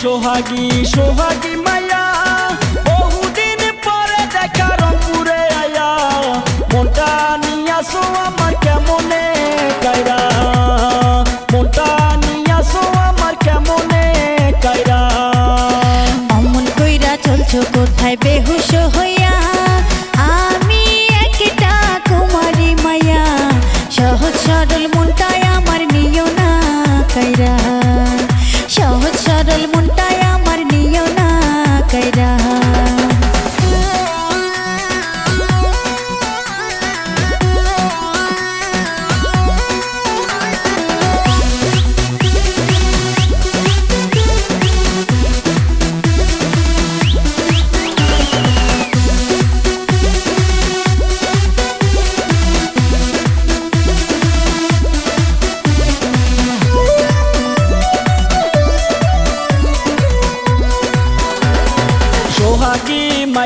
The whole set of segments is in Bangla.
সোহাগী সোহাগী মায়া, বহুদিন পরে দেখা রংপুরে আয়া। মনটা নিয়াসো আমার কেমনে কায়রা। মনটা নিয়াসো আমার কেমনে কায়রা। অমন কইরা চলছো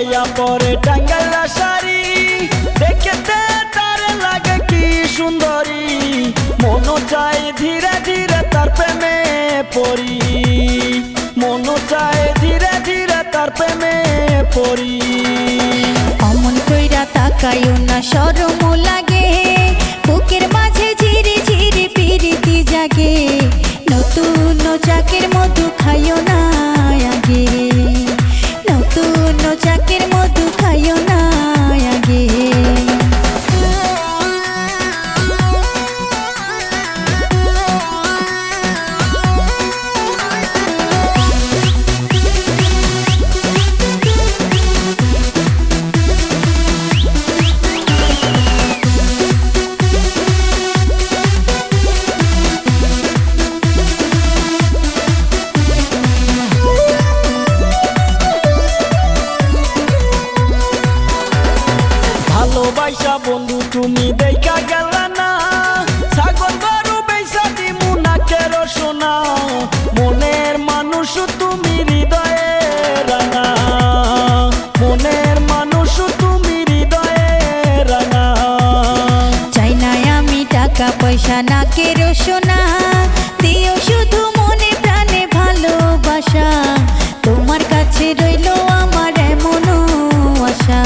মাইয়া পরে টাঙ্গালা শাড়ি। দেখতে তার লাগে কি সুন্দরী। মন চাই ধীরে ধীরে তার প্রেমে পড়ি। মন চাই ধীরে ধীরে তার প্রেমে পড়ি। অমন কইরা তাকাইও না শরম লাগে। বুকের মাঝে ঝিরি ঝিরি পিরিতি জাগে। নতুন চাকের মধু খাইও না আগে। নতুন চাকের মধু খাইও না। ভালোবাসা বন্ধু, তুমি দেখা গেল না। ছাগল গরু বেসা দিমু না কের শোনা মনের মানুষ তুমি হৃদয়ে রানা মনের মানুষ তুমি হৃদয়ে রানা চাই না আমি টাকা, পয়সা না কের শোনা দিও শুধু মনে প্রাণে ভালোবাসা। তোমার কাছে রইল আমার এমন আশা।